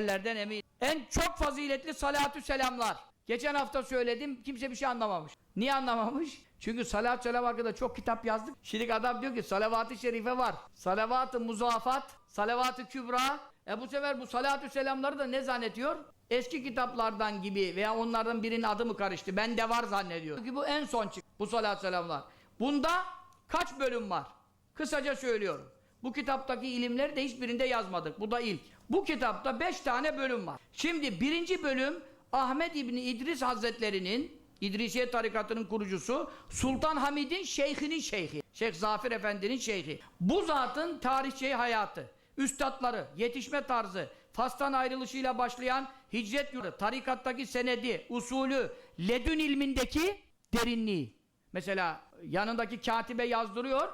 yerlerden emin. En çok faziletli salatü selamlar. Geçen hafta söyledim kimse bir şey anlamamış. Niye anlamamış? Çünkü salat selam hakkında çok kitap yazdık. Şimdi adam diyor ki salavat-ı şerife var. Salavat-ı muzafat, salavat-ı kübra. E bu sefer bu salatü selamları da ne zannediyor? Eski kitaplardan gibi veya onlardan birinin adı mı karıştı? Bende var zannediyor. Çünkü bu en son çık. Bu salatü selamlar. Bunda kaç bölüm var? Kısaca söylüyorum. Bu kitaptaki ilimleri de hiçbirinde yazmadık. Bu da ilk. Bu kitapta beş tane bölüm var. Şimdi birinci bölüm Ahmet İbni İdris Hazretleri'nin İdrisiye tarikatının kurucusu Sultan Hamid'in şeyhinin şeyhi. Şeyh Zafir Efendi'nin şeyhi. Bu zatın tarihçeyi hayatı, üstadları, yetişme tarzı, Fas'tan ayrılışıyla başlayan hicret yurdu, tarikattaki senedi, usulü, ledün ilmindeki derinliği. Mesela yanındaki katibe yazdırıyor.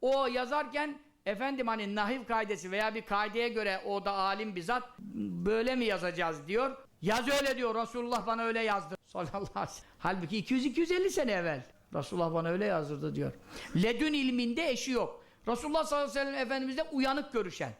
O yazarken efendim hani nahiv kaidesi veya bir kaideye göre o da alim bizzat böyle mi yazacağız diyor. Yaz öyle diyor. Resulullah bana öyle yazdı. Sallallahu. Halbuki 200-250 sene evvel. Resulullah bana öyle yazdırdı diyor. Ledün ilminde eşi yok. Resulullah sallallahu aleyhi ve sellem Efendimiz'de uyanık görüşen.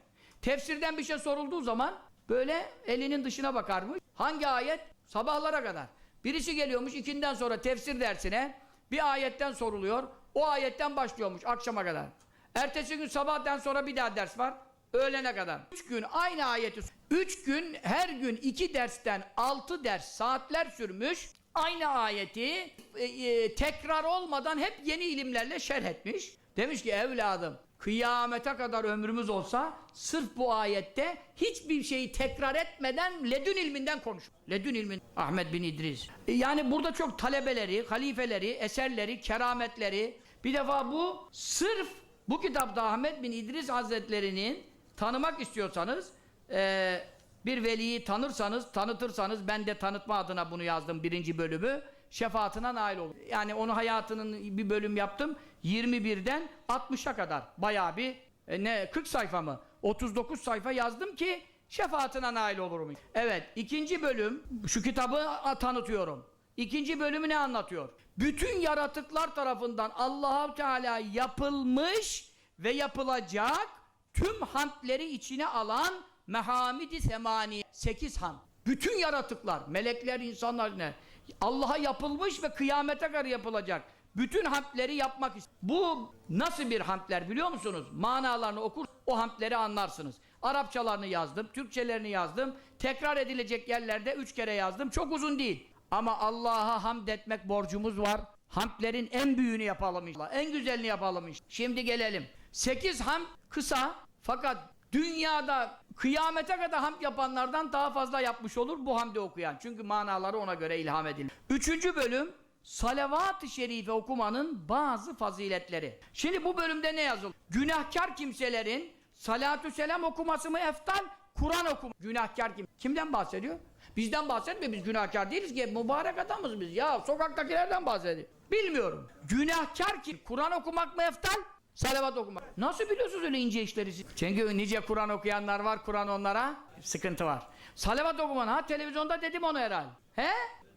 Tefsirden bir şey sorulduğu zaman böyle elinin dışına bakarmış. Hangi ayet? Sabahlara kadar. Birisi geliyormuş ikinden sonra tefsir dersine bir ayetten soruluyor. O ayetten başlıyormuş akşama kadar. Ertesi gün sabahtan sonra bir daha ders var. Öğlene kadar. Üç gün aynı ayeti. Üç gün her gün iki dersten altı ders saatler sürmüş. Aynı ayeti e, e, tekrar olmadan hep yeni ilimlerle şerh etmiş. Demiş ki evladım kıyamete kadar ömrümüz olsa sırf bu ayette hiçbir şeyi tekrar etmeden ledün ilminden konuş. Ledün ilmin Ahmet bin İdris. E, Yani burada çok talebeleri, halifeleri, eserleri, kerametleri bir defa bu sırf bu kitapta Ahmet bin İdris Hazretleri'nin tanımak istiyorsanız e, bir veliyi tanırsanız, tanıtırsanız ben de tanıtma adına bunu yazdım birinci bölümü şefaatine nail olur. Yani onu hayatının bir bölüm yaptım 21'den 60'a kadar bayağı bir e, ne 40 sayfa mı? 39 sayfa yazdım ki şefaatine nail olurum. Evet ikinci bölüm şu kitabı tanıtıyorum. İkinci bölümü ne anlatıyor? Bütün yaratıklar tarafından Allahu Teala yapılmış ve yapılacak tüm hamdleri içine alan mehamidi semani sekiz hamd. Bütün yaratıklar, melekler, insanlar ne? Allah'a yapılmış ve kıyamete kadar yapılacak. Bütün hamdleri yapmak ist- Bu nasıl bir hamdler biliyor musunuz? Manalarını okur, o hamdleri anlarsınız. Arapçalarını yazdım, Türkçelerini yazdım. Tekrar edilecek yerlerde üç kere yazdım. Çok uzun değil. Ama Allah'a hamd etmek borcumuz var. Hamdlerin en büyüğünü yapalım inşallah. En güzelini yapalım inşallah. Şimdi gelelim. Sekiz hamd kısa fakat dünyada kıyamete kadar hamd yapanlardan daha fazla yapmış olur bu hamdi okuyan. Çünkü manaları ona göre ilham edilir. Üçüncü bölüm Salavat-ı Şerife okumanın bazı faziletleri. Şimdi bu bölümde ne yazılı? Günahkar kimselerin salatü selam okuması mı eftal? Kur'an okum. Günahkar kim? Kimden bahsediyor? Bizden bahsetmiyor. Biz günahkar değiliz ki. Mübarek adamız biz. Ya sokaktakilerden bahsediyor. Bilmiyorum. Günahkar kim? Kur'an okumak mı eftal? Salavat okumak. Nasıl biliyorsunuz öyle ince işleri? Çünkü nice Kur'an okuyanlar var. Kur'an onlara sıkıntı var. Salavat okuman. Ha televizyonda dedim onu herhalde. He?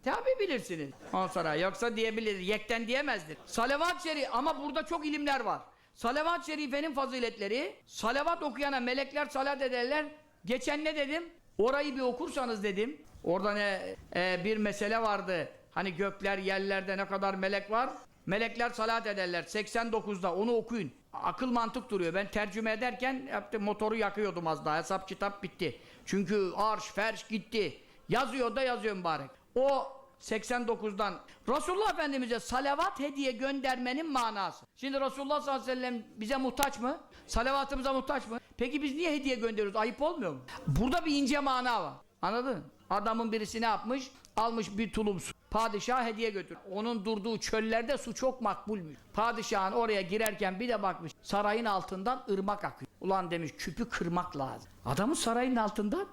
Tabi bilirsiniz. Ondan sonra yoksa diyebilir. Yekten diyemezdir. Salavat şerif ama burada çok ilimler var. Salavat şerifenin faziletleri. Salavat okuyana melekler salat ederler. Geçen ne dedim? Orayı bir okursanız dedim. Orada ne e, bir mesele vardı. Hani gökler yerlerde ne kadar melek var? Melekler salat ederler. 89'da onu okuyun. Akıl mantık duruyor. Ben tercüme ederken yaptım, motoru yakıyordum az daha. Hesap kitap bitti. Çünkü arş, ferş gitti. Yazıyor da yazıyor mübarek. O 89'dan Resulullah Efendimiz'e salavat hediye göndermenin manası. Şimdi Resulullah sallallahu aleyhi ve sellem bize muhtaç mı? Salavatımıza muhtaç mı? Peki biz niye hediye gönderiyoruz? Ayıp olmuyor mu? Burada bir ince mana var. Anladın? Adamın birisi ne yapmış? Almış bir tulum su. Padişah hediye götür. Onun durduğu çöllerde su çok makbulmüş. Padişahın oraya girerken bir de bakmış. Sarayın altından ırmak akıyor. Ulan demiş küpü kırmak lazım. Adamın sarayın altından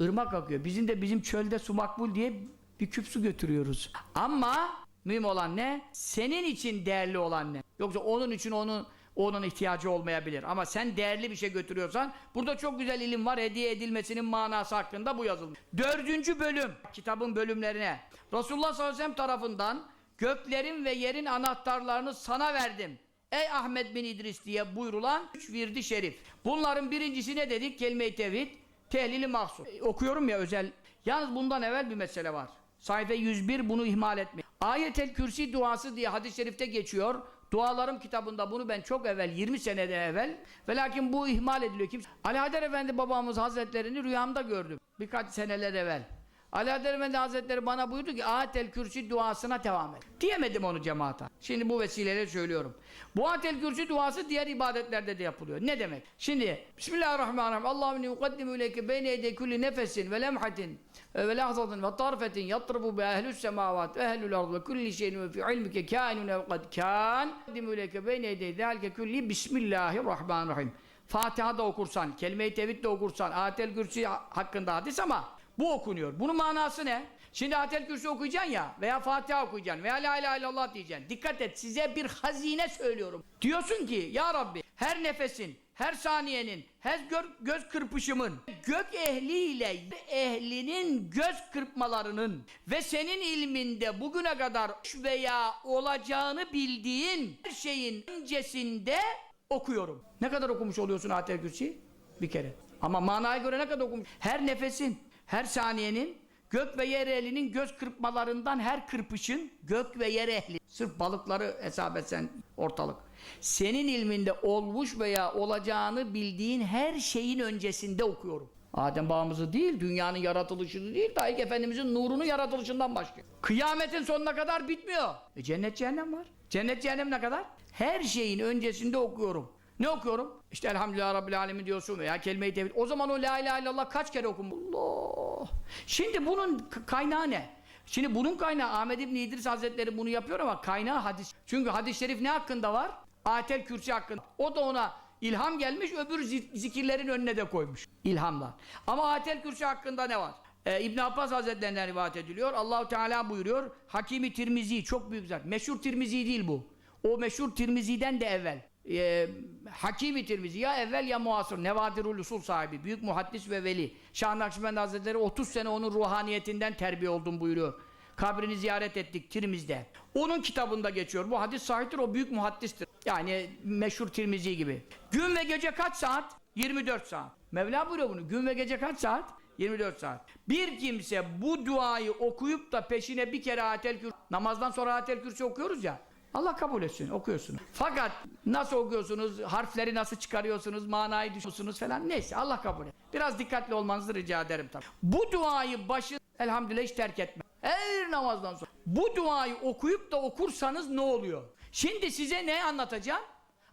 ırmak akıyor. Bizim de bizim çölde su makbul diye bir küp su götürüyoruz. Ama mühim olan ne? Senin için değerli olan ne? Yoksa onun için onun onun ihtiyacı olmayabilir. Ama sen değerli bir şey götürüyorsan burada çok güzel ilim var. Hediye edilmesinin manası hakkında bu yazılmış. Dördüncü bölüm. Kitabın bölümlerine. Resulullah sallallahu aleyhi ve sellem tarafından göklerin ve yerin anahtarlarını sana verdim. Ey Ahmet bin İdris diye buyurulan üç virdi şerif. Bunların birincisi ne dedik? Kelime-i tevhid. Tehlili mahsus. E, okuyorum ya özel. Yalnız bundan evvel bir mesele var. Sayfa 101 bunu ihmal etmeyin. Ayetel Kürsi duası diye hadis-i şerifte geçiyor. Dualarım kitabında bunu ben çok evvel, 20 senede evvel. Ve lakin bu ihmal ediliyor. Kimse... Ali Haydar Efendi babamız hazretlerini rüyamda gördüm. Birkaç seneler evvel. Haydar Efendi Hazretleri bana buyurdu ki Ayetel Kürsi duasına devam et. Diyemedim onu cemaate. Şimdi bu vesileyle söylüyorum. Bu Ayetel Kürsi duası diğer ibadetlerde de yapılıyor. Ne demek? Şimdi Bismillahirrahmanirrahim. Allahümme yukaddimu ileyke beyne yedey kulli nefesin ve lemhatin ve lahzatin ve tarfetin yatribu bi ehlü's semavat ve ehlül ard ve kulli şeyin ve fi ilmike kâinun ev kad kân. Yukaddimu ileyke beyne yedey zâlike kulli Bismillahirrahmanirrahim. Fatiha da okursan, kelime-i tevhid de okursan, Ayetel Kürsi hakkında hadis ama bu okunuyor. Bunun manası ne? Şimdi Ayetel Kürsi okuyacaksın ya veya Fatiha okuyacaksın veya La ilahe illallah diyeceksin. Dikkat et size bir hazine söylüyorum. Diyorsun ki ya Rabbi her nefesin, her saniyenin, her gö- göz kırpışımın, gök ehliyle ehlinin göz kırpmalarının ve senin ilminde bugüne kadar veya olacağını bildiğin her şeyin öncesinde okuyorum. Ne kadar okumuş oluyorsun Ayetel Kürsi? Bir kere. Ama manaya göre ne kadar okumuş? Her nefesin, her saniyenin, gök ve yer ehlinin göz kırpmalarından her kırpışın gök ve yer ehli. Sırf balıkları hesap etsen ortalık. Senin ilminde olmuş veya olacağını bildiğin her şeyin öncesinde okuyorum. Adem bağımızı değil, dünyanın yaratılışını değil, dahi Efendimizin nurunu yaratılışından başlıyor. Kıyametin sonuna kadar bitmiyor. E cennet cehennem var. Cennet cehennem ne kadar? Her şeyin öncesinde okuyorum. Ne okuyorum? İşte Elhamdülillah Rabbil Alemin diyorsun veya kelime-i tevhid. O zaman o La ilahe illallah kaç kere okun? Allah! Şimdi bunun kaynağı ne? Şimdi bunun kaynağı Ahmed İbni İdris Hazretleri bunu yapıyor ama kaynağı hadis. Çünkü hadis-i şerif ne hakkında var? Ayetel Kürsi hakkında. O da ona ilham gelmiş, öbür zi- zikirlerin önüne de koymuş. İlhamlar. Ama Ayetel Kürsi hakkında ne var? Ee, İbn Abbas Hazretlerinden rivayet ediliyor. Allahu Teala buyuruyor. Hakimi Tirmizi çok büyük zat. Meşhur Tirmizi değil bu. O meşhur Tirmizi'den de evvel. Ee, Hakimi Tirmizi ya evvel ya muasır. Nevadirul Usul sahibi. Büyük muhaddis ve veli. Şah Nakşibendi Hazretleri 30 sene onun ruhaniyetinden terbiye oldum buyuruyor. Kabrini ziyaret ettik Tirmiz'de. Onun kitabında geçiyor. Bu hadis sahiptir, o büyük muhaddistir. Yani meşhur Tirmizi gibi. Gün ve gece kaç saat? 24 saat. Mevla buyuruyor bunu. Gün ve gece kaç saat? 24 saat. Bir kimse bu duayı okuyup da peşine bir kere Ayetel Kürsi, namazdan sonra Ayetel Kürsi okuyoruz ya, Allah kabul etsin, okuyorsunuz. Fakat nasıl okuyorsunuz, harfleri nasıl çıkarıyorsunuz, manayı düşünüyorsunuz falan neyse Allah kabul et. Biraz dikkatli olmanızı rica ederim tabii. Bu duayı başı elhamdülillah hiç terk etme. Her namazdan sonra. Bu duayı okuyup da okursanız ne oluyor? Şimdi size ne anlatacağım?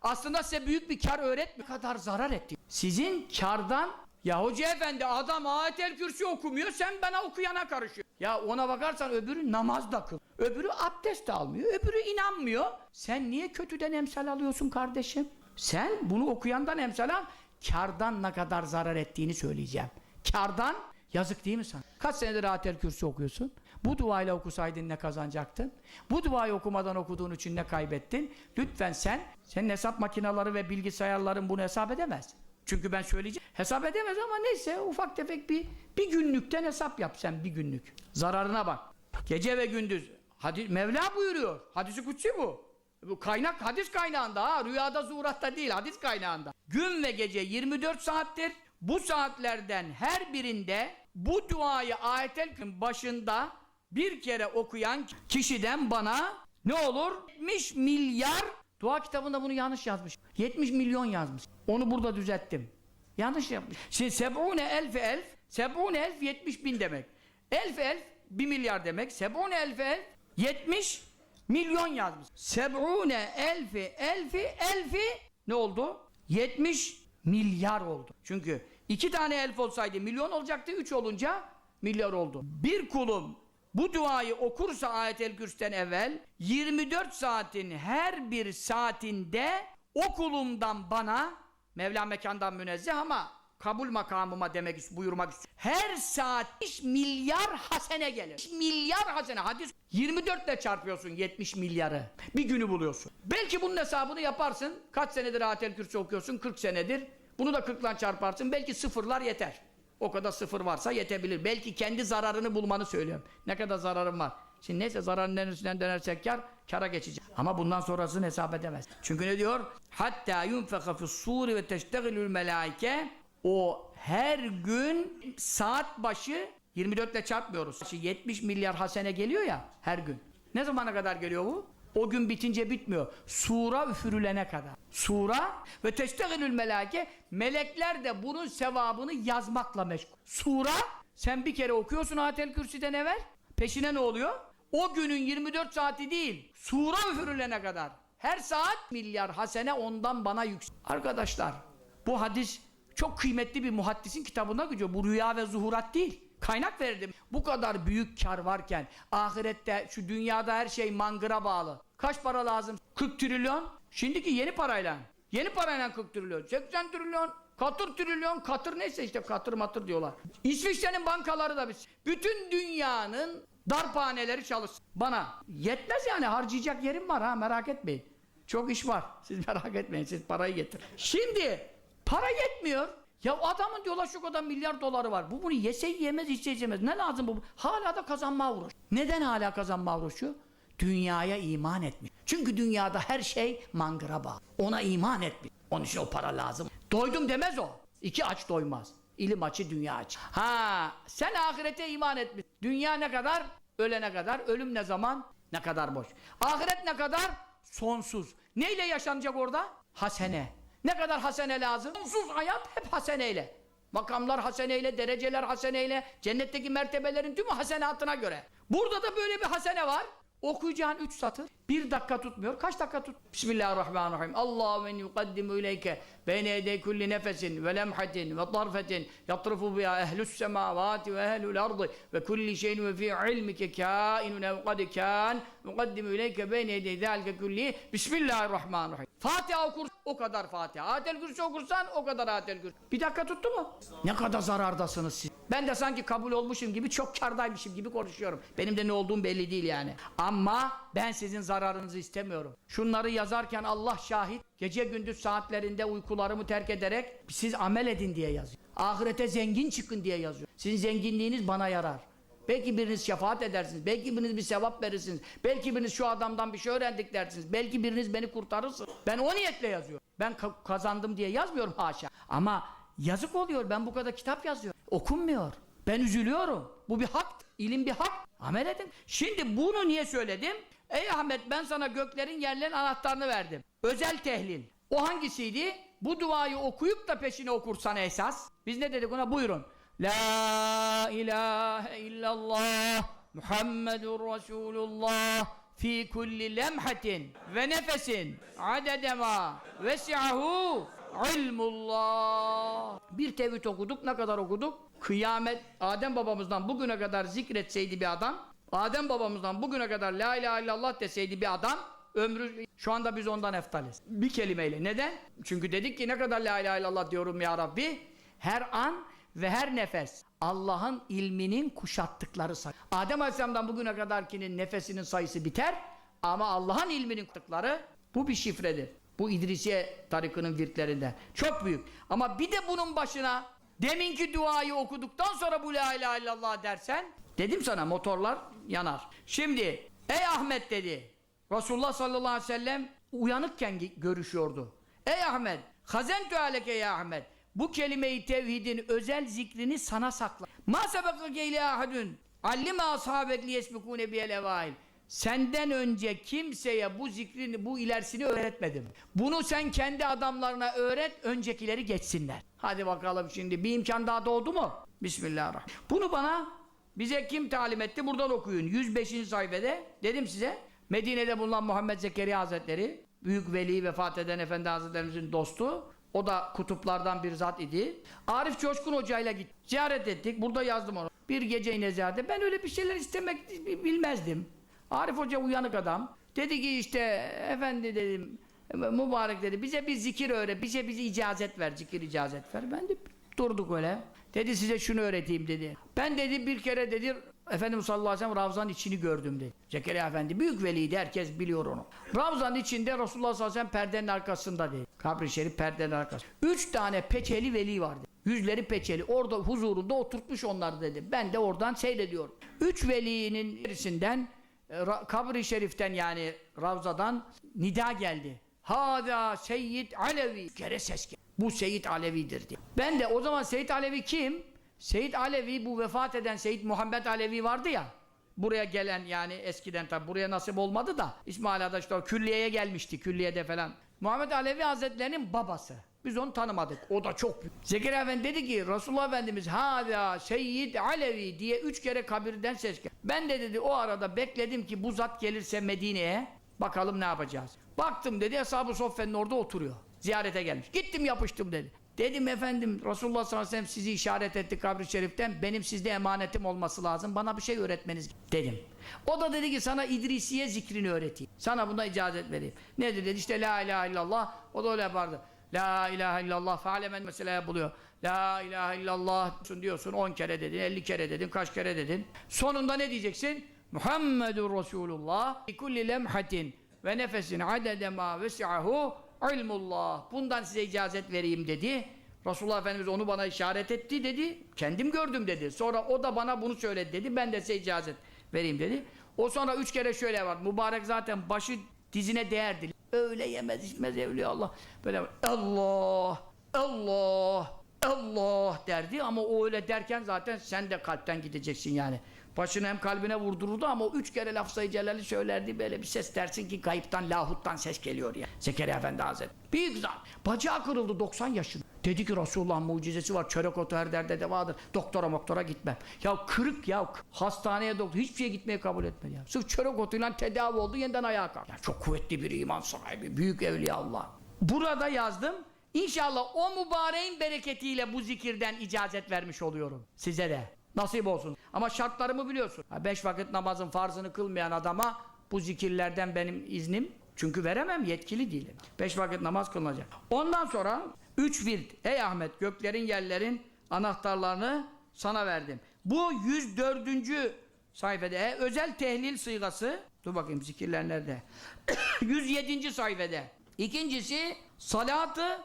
Aslında size büyük bir kar öğretmiyor. kadar zarar etti. Sizin kardan ya hoca efendi adam ayetel kürsi okumuyor sen bana okuyana karışıyor. Ya ona bakarsan öbürü namaz da kıl. Öbürü abdest de almıyor. Öbürü inanmıyor. Sen niye kötüden emsal alıyorsun kardeşim? Sen bunu okuyandan emsal al. Kardan ne kadar zarar ettiğini söyleyeceğim. Kardan yazık değil mi sana? Kaç senedir ayetel kürsi okuyorsun? Bu duayla okusaydın ne kazanacaktın? Bu duayı okumadan okuduğun için ne kaybettin? Lütfen sen, senin hesap makineleri ve bilgisayarların bunu hesap edemez. Çünkü ben söyleyeceğim. Hesap edemez ama neyse ufak tefek bir bir günlükten hesap yap sen bir günlük. Zararına bak. Gece ve gündüz. Hadis, Mevla buyuruyor. Hadisi kutsi bu. Bu kaynak hadis kaynağında ha. Rüyada zuhuratta değil hadis kaynağında. Gün ve gece 24 saattir. Bu saatlerden her birinde bu duayı ayetel başında bir kere okuyan kişiden bana ne olur? 70 milyar Dua kitabında bunu yanlış yazmış. 70 milyon yazmış. Onu burada düzelttim. Yanlış yapmış. Şimdi seb'une elf elf, seb'une elf 70 bin demek. Elf elf 1 milyar demek. Seb'une elf elf 70 milyon yazmış. Seb'une elfi elfi elfi ne oldu? 70 milyar oldu. Çünkü iki tane elf olsaydı milyon olacaktı. Üç olunca milyar oldu. Bir kulum bu duayı okursa ayetel kürsüden evvel 24 saatin her bir saatinde o kulumdan bana Mevla mekandan münezzeh ama kabul makamıma demek buyurmak istiyor. Her saat 5 milyar hasene gelir. 5 milyar hasene. Hadis 24 ile çarpıyorsun 70 milyarı. Bir günü buluyorsun. Belki bunun hesabını yaparsın. Kaç senedir ayetel kürsü okuyorsun? 40 senedir. Bunu da 40'la çarparsın. Belki sıfırlar yeter. O kadar sıfır varsa yetebilir. Belki kendi zararını bulmanı söylüyorum. Ne kadar zararım var. Şimdi neyse zararın neresinden dönersek kar, kara geçecek. Ama bundan sonrasını hesap edemez. Çünkü ne diyor? Hatta yunfeka fis suri ve teştegilül melaike O her gün saat başı 24 ile çarpmıyoruz. Şimdi 70 milyar hasene geliyor ya her gün. Ne zamana kadar geliyor bu? O gün bitince bitmiyor. Sura üfürülene kadar. Sura ve teştegilül melake melekler de bunun sevabını yazmakla meşgul. Sura sen bir kere okuyorsun Atel Kürsi'den evvel. Peşine ne oluyor? O günün 24 saati değil. Sura üfürülene kadar. Her saat milyar hasene ondan bana yüksek. Arkadaşlar bu hadis çok kıymetli bir muhaddisin kitabına gidiyor. Bu rüya ve zuhurat değil. Kaynak verdim. Bu kadar büyük kar varken ahirette şu dünyada her şey mangıra bağlı. Kaç para lazım? 40 trilyon. Şimdiki yeni parayla. Yeni parayla 40 trilyon. 80 trilyon. Katır trilyon. Katır neyse işte katır matır diyorlar. İsviçre'nin bankaları da biz. Bütün dünyanın darphaneleri çalışsın. Bana yetmez yani harcayacak yerim var ha merak etmeyin. Çok iş var. Siz merak etmeyin. Siz parayı getir. Şimdi para yetmiyor. Ya adamın diyorlar şu kadar milyar doları var. Bu bunu yese yemez, içse içemez. Ne lazım bu? Hala da kazanmaya uğraş. Neden hala kazanmaya uğraşıyor? Dünyaya iman etmiş. Çünkü dünyada her şey mangıra bağlı. Ona iman etmiş. Onun için o para lazım. Doydum demez o. İki aç doymaz. İlim açı, dünya açı. Ha, sen ahirete iman etmiş. Dünya ne kadar? Ölene kadar. Ölüm ne zaman? Ne kadar boş. Ahiret ne kadar? Sonsuz. Neyle yaşanacak orada? Hasene. Ne kadar hasene lazım? Sonsuz hayat hep haseneyle. Makamlar haseneyle, dereceler haseneyle, cennetteki mertebelerin tümü hasenatına göre. Burada da böyle bir hasene var. Okuyacağın üç satır. Bir dakika tutmuyor. Kaç dakika tut? Bismillahirrahmanirrahim. Allahu en yukaddimu ileyke beyne yedey kulli nefesin ve lemhatin ve tarfetin yatrifu biha ehlus semavati ve ehlul ardı ve kulli şeyin ve fi ilmike kainun ev kad kan yukaddimu ileyke beyne yedey zâlike kulli Bismillahirrahmanirrahim. Fatiha okur o kadar Fatiha. Atel Kürsi okursan o kadar Atel Kürsi. Bir dakika tuttu mu? Ne kadar zarardasınız siz. Ben de sanki kabul olmuşum gibi çok kardaymışım gibi konuşuyorum. Benim de ne olduğum belli değil yani. Ama ben sizin zararınızı istemiyorum. Şunları yazarken Allah şahit gece gündüz saatlerinde uykularımı terk ederek siz amel edin diye yazıyor. Ahirete zengin çıkın diye yazıyor. Sizin zenginliğiniz bana yarar. Belki biriniz şefaat edersiniz. Belki biriniz bir sevap verirsiniz. Belki biriniz şu adamdan bir şey öğrendik dersiniz. Belki biriniz beni kurtarırsınız. Ben o niyetle yazıyorum. Ben ka- kazandım diye yazmıyorum haşa. Ama yazık oluyor. Ben bu kadar kitap yazıyorum. Okunmuyor. Ben üzülüyorum. Bu bir hak. İlim bir hak. Amel edin. Şimdi bunu niye söyledim? Ey Ahmet ben sana göklerin yerlerin anahtarını verdim. Özel tehlil. O hangisiydi? Bu duayı okuyup da peşine okursan esas. Biz ne dedik ona? Buyurun. La ilahe illallah Muhammedur Resulullah fi kulli lemhatin ve nefesin adedema vesi'ahu ilmullah. Bir tevhid okuduk. Ne kadar okuduk? Kıyamet Adem babamızdan bugüne kadar zikretseydi bir adam Adem babamızdan bugüne kadar la ilahe illallah deseydi bir adam ömrü şu anda biz ondan eftaliz. Bir kelimeyle. Neden? Çünkü dedik ki ne kadar la ilahe illallah diyorum ya Rabbi. Her an ve her nefes Allah'ın ilminin kuşattıkları sayı. Adem Aleyhisselam'dan bugüne kadarkinin nefesinin sayısı biter ama Allah'ın ilminin kuşattıkları bu bir şifredir. Bu İdrisiye tarikının virtlerinden. Çok büyük. Ama bir de bunun başına deminki duayı okuduktan sonra bu la ilahe illallah dersen dedim sana motorlar yanar. Şimdi ey Ahmet dedi. Resulullah sallallahu aleyhi ve sellem uyanıkken görüşüyordu. Ey Ahmet, hazentu aleke ya Ahmet. Bu kelime-i tevhidin özel zikrini sana sakla. Ma sebekake ile ahadun. Allime ashabek liyesbikune biyel evail. Senden önce kimseye bu zikrini, bu ilerisini öğretmedim. Bunu sen kendi adamlarına öğret, öncekileri geçsinler. Hadi bakalım şimdi bir imkan daha doğdu mu? Bismillahirrahmanirrahim. Bunu bana bize kim talim etti? Buradan okuyun. 105. sayfede dedim size. Medine'de bulunan Muhammed Zekeriya Hazretleri, büyük veli vefat eden Efendi Hazretlerimizin dostu. O da kutuplardan bir zat idi. Arif Coşkun Hoca ile. Ziyaret ettik. Burada yazdım onu. Bir gece yine ziyarette. Ben öyle bir şeyler istemek bilmezdim. Arif Hoca uyanık adam. Dedi ki işte efendi dedim mübarek dedi bize bir zikir öğret. Bize bize icazet ver. Zikir icazet ver. Ben de durduk öyle. Dedi size şunu öğreteyim dedi. Ben dedi bir kere dedi Efendimiz sallallahu aleyhi ve sellem Ravza'nın içini gördüm dedi. Zekeriya Efendi büyük veliydi herkes biliyor onu. Ravza'nın içinde Resulullah sallallahu aleyhi ve sellem perdenin arkasında dedi. Kabri şerif perdenin arkasında. Üç tane peçeli veli vardı. Yüzleri peçeli. Orada huzurunda oturtmuş onlar dedi. Ben de oradan seyrediyorum. Üç velinin birisinden kabri şeriften yani Ravza'dan nida geldi. Hada Seyyid Alevi. Bir kere ses geldi. Bu Seyit Alevi'dir diye. Ben de o zaman Seyit Alevi kim? Seyit Alevi bu vefat eden Seyit Muhammed Alevi vardı ya. Buraya gelen yani eskiden tabi buraya nasip olmadı da İsmaila'da işte o külliyeye gelmişti külliyede falan. Muhammed Alevi Hazretlerinin babası. Biz onu tanımadık. O da çok büyük. Zekeriya Efendi dedi ki Resulullah Efendimiz Hâzâ Seyyid Alevi diye üç kere kabirden ses geldi. Ben de dedi o arada bekledim ki bu zat gelirse Medine'ye bakalım ne yapacağız. Baktım dedi Ashab-ı Soffe'nin orada oturuyor. Ziyarete gelmiş. Gittim yapıştım dedi. Dedim efendim Resulullah sallallahu aleyhi ve sellem sizi işaret etti kabri şeriften. Benim sizde emanetim olması lazım. Bana bir şey öğretmeniz dedim. O da dedi ki sana İdrisiye zikrini öğreteyim. Sana buna icazet vereyim. Nedir dedi işte la ilahe illallah. O da öyle yapardı. La ilahe illallah fealemen mesela buluyor. La ilahe illallah diyorsun 10 kere dedin, 50 kere dedin, kaç kere dedin. Sonunda ne diyeceksin? Muhammedur Resulullah kulli lemhatin ve nefesin adede ma vesi'ahu ilmullah. Bundan size icazet vereyim dedi. Resulullah Efendimiz onu bana işaret etti dedi. Kendim gördüm dedi. Sonra o da bana bunu söyledi dedi. Ben de size icazet vereyim dedi. O sonra üç kere şöyle var. Mübarek zaten başı dizine değerdi. Öyle yemez içmez evliya Allah. Böyle Allah, Allah, Allah derdi ama o öyle derken zaten sen de kalpten gideceksin yani. Başını hem kalbine vurdururdu ama o üç kere lafzayı celali söylerdi böyle bir ses dersin ki kayıptan lahuttan ses geliyor ya. Zekeriya Efendi Hazretleri. Büyük zat. Bacağı kırıldı 90 yaşında. Dedi ki Resulullah'ın mucizesi var. Çörek otu her derde de vardır. Doktora moktora gitmem. Ya kırık ya. Hastaneye doktor. Hiçbir şeye gitmeye kabul etmedi ya. Sırf çörek otuyla tedavi oldu yeniden ayağa kalktı. Ya çok kuvvetli bir iman sahibi. Büyük evliya Allah. Burada yazdım. İnşallah o mübareğin bereketiyle bu zikirden icazet vermiş oluyorum. Size de. Nasip olsun. Ama şartlarımı biliyorsun. Ha, beş vakit namazın farzını kılmayan adama bu zikirlerden benim iznim. Çünkü veremem, yetkili değilim. Beş vakit namaz kılınacak. Ondan sonra üç virt. Ey Ahmet göklerin yerlerin anahtarlarını sana verdim. Bu 104. sayfada e, özel tehlil sıygası. Dur bakayım zikirler nerede? 107. sayfada. İkincisi salatı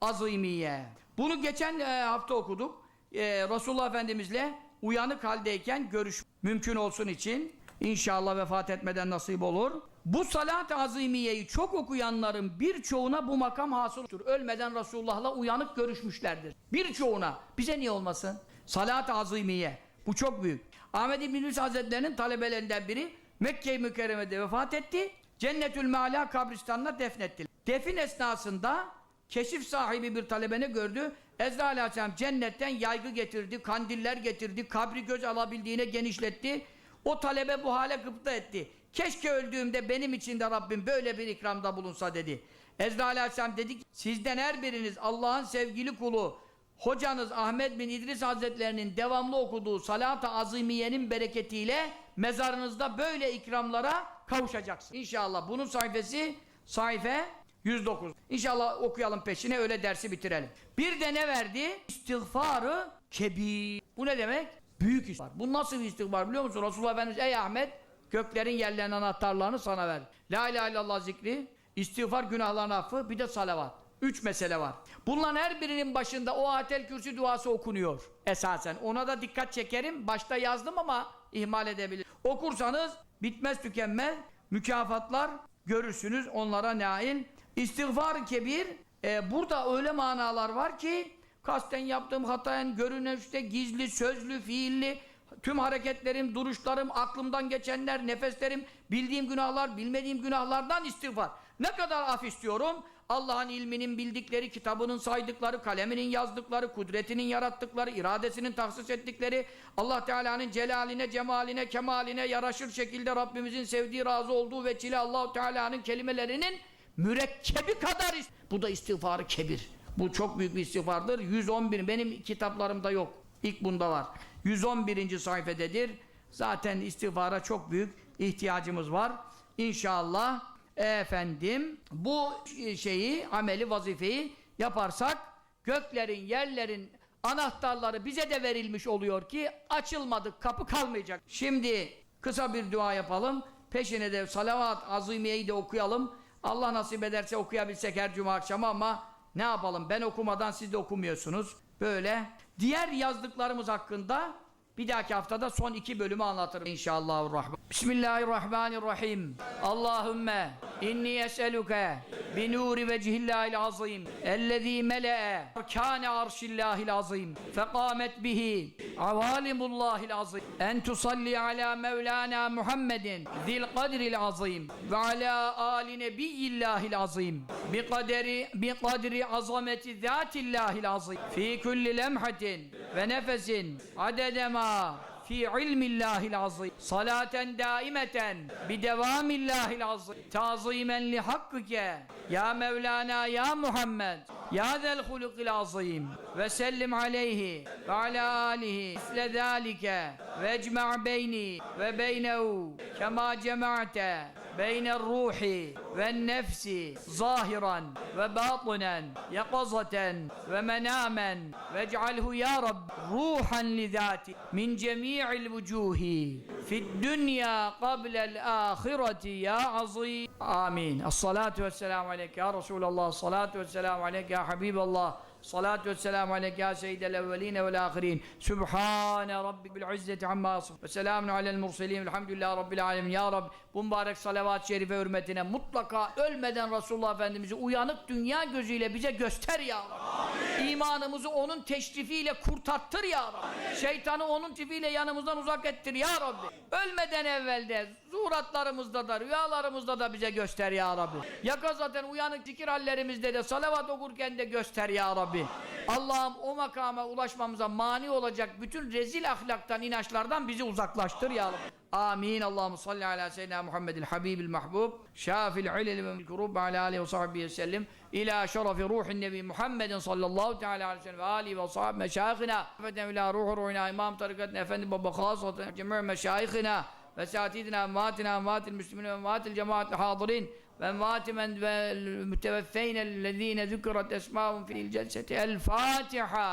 azimiye. Bunu geçen e, hafta okuduk. E, Resulullah Efendimizle uyanık haldeyken görüş mümkün olsun için inşallah vefat etmeden nasip olur. Bu salat-ı azimiyeyi çok okuyanların birçoğuna bu makam hasıl olur. Ölmeden Resulullah'la uyanık görüşmüşlerdir. Birçoğuna. Bize niye olmasın? Salat-ı azimiye. Bu çok büyük. Ahmed İbn Yunus Hazretleri'nin talebelerinden biri Mekke-i Mükerreme'de vefat etti. Cennetül Meala kabristanına defnettiler. Defin esnasında keşif sahibi bir talebeni gördü. Ezra Aleyhisselam cennetten yaygı getirdi, kandiller getirdi, kabri göz alabildiğine genişletti. O talebe bu hale gıpta etti. Keşke öldüğümde benim için de Rabbim böyle bir ikramda bulunsa dedi. Ezra Aleyhisselam dedi ki, sizden her biriniz Allah'ın sevgili kulu, hocanız Ahmet bin İdris Hazretlerinin devamlı okuduğu salat-ı azimiyenin bereketiyle mezarınızda böyle ikramlara kavuşacaksın. İnşallah bunun sayfası sayfa 109. İnşallah okuyalım peşine öyle dersi bitirelim. Bir de ne verdi? İstiğfarı kebir. Bu ne demek? Büyük istiğfar. Bu nasıl bir istiğfar biliyor musun? Resulullah Efendimiz ey Ahmet göklerin yerlerin anahtarlarını sana ver. La ilahe illallah zikri, istiğfar günahların affı, bir de salavat. Üç mesele var. Bunların her birinin başında o atel kürsü duası okunuyor esasen. Ona da dikkat çekerim. Başta yazdım ama ihmal edebilir. Okursanız bitmez tükenmez mükafatlar görürsünüz onlara nail. İstiğfar kebir e, burada öyle manalar var ki kasten yaptığım hatayen görünüşte gizli, sözlü, fiilli tüm hareketlerim, duruşlarım, aklımdan geçenler, nefeslerim, bildiğim günahlar, bilmediğim günahlardan istiğfar. Ne kadar af istiyorum? Allah'ın ilminin bildikleri, kitabının saydıkları, kaleminin yazdıkları, kudretinin yarattıkları, iradesinin tahsis ettikleri, Allah Teala'nın celaline, cemaline, kemaline yaraşır şekilde Rabbimizin sevdiği, razı olduğu ve çile Allah Teala'nın kelimelerinin mürekkebi kadar bu da istiğfarı kebir. Bu çok büyük bir istiğfardır. 111 benim kitaplarımda yok. İlk bunda var. 111. sayfededir. Zaten istiğfara çok büyük ihtiyacımız var. İnşallah efendim bu şeyi, ameli, vazifeyi yaparsak göklerin, yerlerin anahtarları bize de verilmiş oluyor ki açılmadık, kapı kalmayacak. Şimdi kısa bir dua yapalım. Peşine de salavat azimiyeyi de okuyalım. Allah nasip ederse okuyabilsek her cuma akşamı ama ne yapalım ben okumadan siz de okumuyorsunuz. Böyle. Diğer yazdıklarımız hakkında bir dahaki haftada son iki bölümü anlatırım inşallah. Bismillahirrahmanirrahim. Allahümme inni es'eluke bi nuri vecihillahil azim ellezî mele'e arkâne arşillahil azim fekâmet bihi avalimullahil azim. En tusalli ala mevlana Muhammedin zil kadril azim ve ala ali nebiyyillahil azim. Bi kaderi bi kadri azameti zatillahil azim. Fi kulli lemhatin ve nefesin adedema fi ilmillahil azim. Salaten daimeten bi devamillahil azim. Tazimen li hakkike. Ya Mevlana ya Muhammed. Ya zel hulukil azim. Ve sellim aleyhi ve ala alihi. Misle zalike. Ve ecma' beyni ve beynehu. Kema cema'te. بين الروح والنفس ظاهرا وباطنا يقظة ومناما. واجعله يا رب روحا لذاتي من جميع الوجوه في الدنيا قبل الآخرة يا عظيم. آمين. الصلاة والسلام عليك يا رسول الله. الصلاة والسلام عليك يا حبيب الله. Salatü vesselamu aleyke ya seyyidel evveline vel ahirin. Sübhane rabbil izzeti amma yasif. Ve selamun alel murselin. Elhamdülillahi rabbil alemin. Ya Rabbi bu mübarek salavat-ı şerife hürmetine mutlaka ölmeden Resulullah Efendimiz'i uyanık dünya gözüyle bize göster ya Rabbi. İmanımızı onun teşrifiyle kurtarttır ya Rabbi. Şeytanı onun tifiyle yanımızdan uzak ettir ya Rabbi. Ölmeden evvelde zuhuratlarımızda da rüyalarımızda da bize göster ya Rabbi. Yaka zaten uyanık zikir hallerimizde de salavat okurken de göster ya Rabbi. Allah'ım o makama ulaşmamıza mani olacak bütün rezil ahlaktan, inançlardan bizi uzaklaştır ya Rabbi. Amin. Allahu salli ala seyyidina Muhammedil habibil mahbub. Şafil ilil ve kurub ala alihi ve sahbihi ve sellem ila şerefi ruhin nebi Muhammedin sallallahu teala aleyhi ve sellem ve alihi ve sahabi meşayihina feten ila ruhu ruhina imam tarikatına efendi baba khasatı cemî meşayihina ve satidina emvatina emvatil müslümin ve emvatil cemaatil hadirin وأموات المتوفين الذين ذكرت أسماءهم في الجلسة الفاتحة.